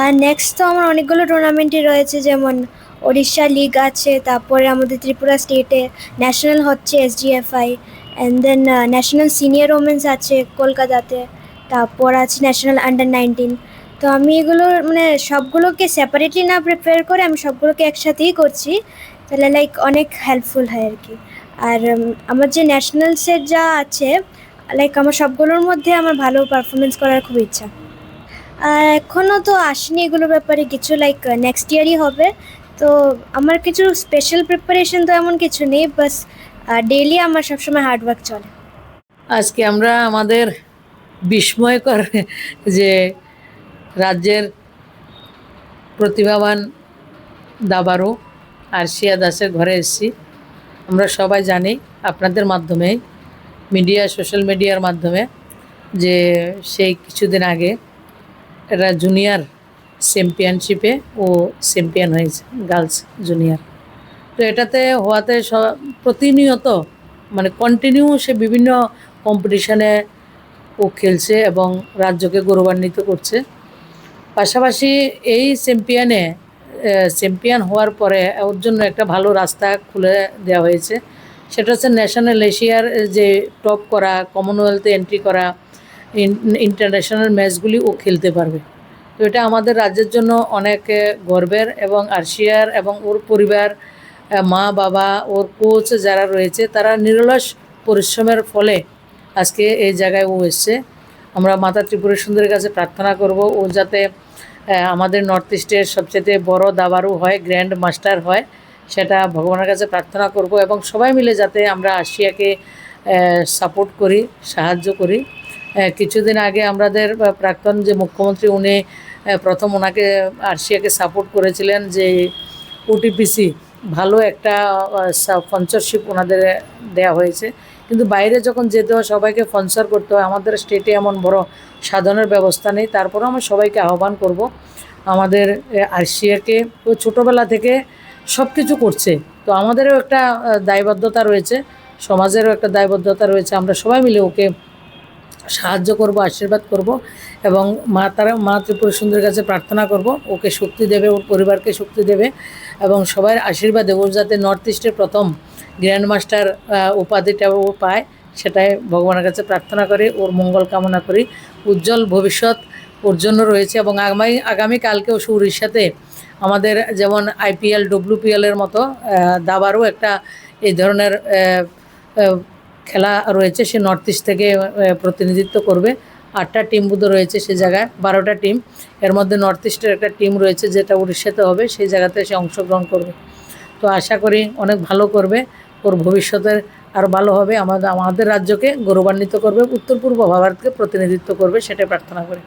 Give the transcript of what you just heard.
আর next তো আমার অনেকগুলো টুর্নামেন্টই রয়েছে, যেমন ওড়িশা লিগ আছে, তারপরে আমাদের ত্রিপুরা স্টেটে ন্যাশনাল হচ্ছে S SDFI and then national senior women's আছে কলকাতাতে, তারপর আছে ন্যাশনাল আন্ডার নাইনটিন তো আমি এগুলো মানে সবগুলোকে সেপারেটলি না প্রিপেয়ার করে আমি সবগুলোকে একসাথেই করছি, তাহলে লাইক অনেক হেল্পফুল হয় আর কি। আর আমার যে ন্যাশনালসের যা আছে লাইক আমার সবগুলোর মধ্যে আমার ভালো পারফরমেন্স করার খুব ইচ্ছা। এখনও তো আসেনি এগুলোর ব্যাপারে কিছু লাইক নেক্সট ইয়ারই হবে। তো আমার কিছু স্পেশাল প্রিপারেশন তো এমন কিছু নেই বাস ডেইলি আমার সবসময় হার্ডওয়ার্ক চলে। আজকে আমরা আমাদের বিস্ময়কর যে রাজ্যের প্রতিভাবান দাবারু আরশিয়া দাসের ঘরে এসেছি। আমরা সবাই জানি আপনাদের মাধ্যমে মিডিয়া সোশ্যাল মিডিয়ার মাধ্যমে যে সেই কিছুদিন আগে এরা জুনিয়র চ্যাম্পিয়নশিপে ও চ্যাম্পিয়ন হয়েছে গার্লস জুনিয়র তো এটাতে হওয়াতে প্রতিনিয়ত মানে কন্টিনিউ সে বিভিন্ন কম্পিটিশনে ও খেলছে এবং রাজ্যকে গৌরবান্বিত করছে। পাশাপাশি এই চ্যাম্পিয়নে চ্যাম্পিয়ন হওয়ার পরে ওর জন্য একটা ভালো রাস্তা খুলে দেওয়া হয়েছে। সেটা হচ্ছে ন্যাশনাল এশিয়ার যে টপ করা কমনওয়েলথে এন্ট্রি করা ইন্টারন্যাশনাল ম্যাচগুলি ও খেলতে পারবে। তো এটা আমাদের রাজ্যের জন্য অনেক গর্বের এবং আর্শিয়ার এবং ওর পরিবার মা, বাবা, ওর কোচ যারা রয়েছে, তারা নিরলস পরিশ্রমের ফলে আজকে এই জায়গায় ও এসছে। আমরা মাতা ত্রিপুরা সুন্দরের কাছে প্রার্থনা করব, ও যাতে আমাদের নর্থ ইস্টের সবচেয়ে বড় দাবারু হয় গ্র্যান্ড মাস্টার হয়, সেটা ভগবানের কাছে প্রার্থনা করব এবং সবাই মিলে যাতে আমরা আশিয়াকে সাপোর্ট করি, সাহায্য করি। কিছুদিন আগে আমাদের প্রাক্তন যে মুখ্যমন্ত্রী, উনি প্রথম ওনাকে, আরশিয়াকে সাপোর্ট করেছিলেন যে ওটিপিসি ভালো একটা স্পন্সরশিপ ওনাদের দেওয়া হয়েছে। কিন্তু বাইরে যখন যেতে হয়, সবাইকে স্পন্সর করতে হয়। আমাদের স্টেটে এমন বড় সাধনের ব্যবস্থা নেই। তারপরেও আমি সবাইকে আহ্বান করব, আমাদের আরশিয়াকে। ছোটোবেলা থেকে সব কিছু করছে। তো আমাদেরও একটা দায়বদ্ধতা রয়েছে। সমাজেরও একটা দায়বদ্ধতা রয়েছে। আমরা সবাই মিলে ওকে সাহায্য করব, আশীর্বাদ করব এবং মা তারা, মা ত্রিপুরা সুন্দরের কাছে প্রার্থনা করব, ওকে শক্তি দেবে, ওর পরিবারকে শক্তি দেবে এবং সবার আশীর্বাদ দেবো যাতে নর্থ ইস্টের প্রথম গ্র্যান্ড মাস্টার উপাধিটা ও পায়, সেটাই ভগবানের কাছে প্রার্থনা করে, ওর মঙ্গল কামনা করি। উজ্জ্বল ভবিষ্যৎ ওর জন্য রয়েছে এবং আগামী আগামীকালকেও সে সাথে আমাদের যেমন আইপিএল ডব্লিউপিএলের মতো দাবারও একটা এই ধরনের খেলা রয়েছে, সে নর্থ ইস্ট থেকে প্রতিনিধিত্ব করবে। আটটা টিম বোধ রয়েছে সে জায়গায়, বারোটা টিম এর মধ্যে নর্থ ইস্টের একটা টিম রয়েছে যেটা উড়িষ্যাতে হবে, সেই জায়গাতে সে অংশগ্রহণ করবে। তো আশা করি অনেক ভালো করবে, ওর ভবিষ্যতের আরও ভালো হবে। আমাদের আমাদের রাজ্যকে গৌরবান্বিত করবে উত্তর পূর্ব ভারতকে প্রতিনিধিত্ব করবে, সেটাই প্রার্থনা করি।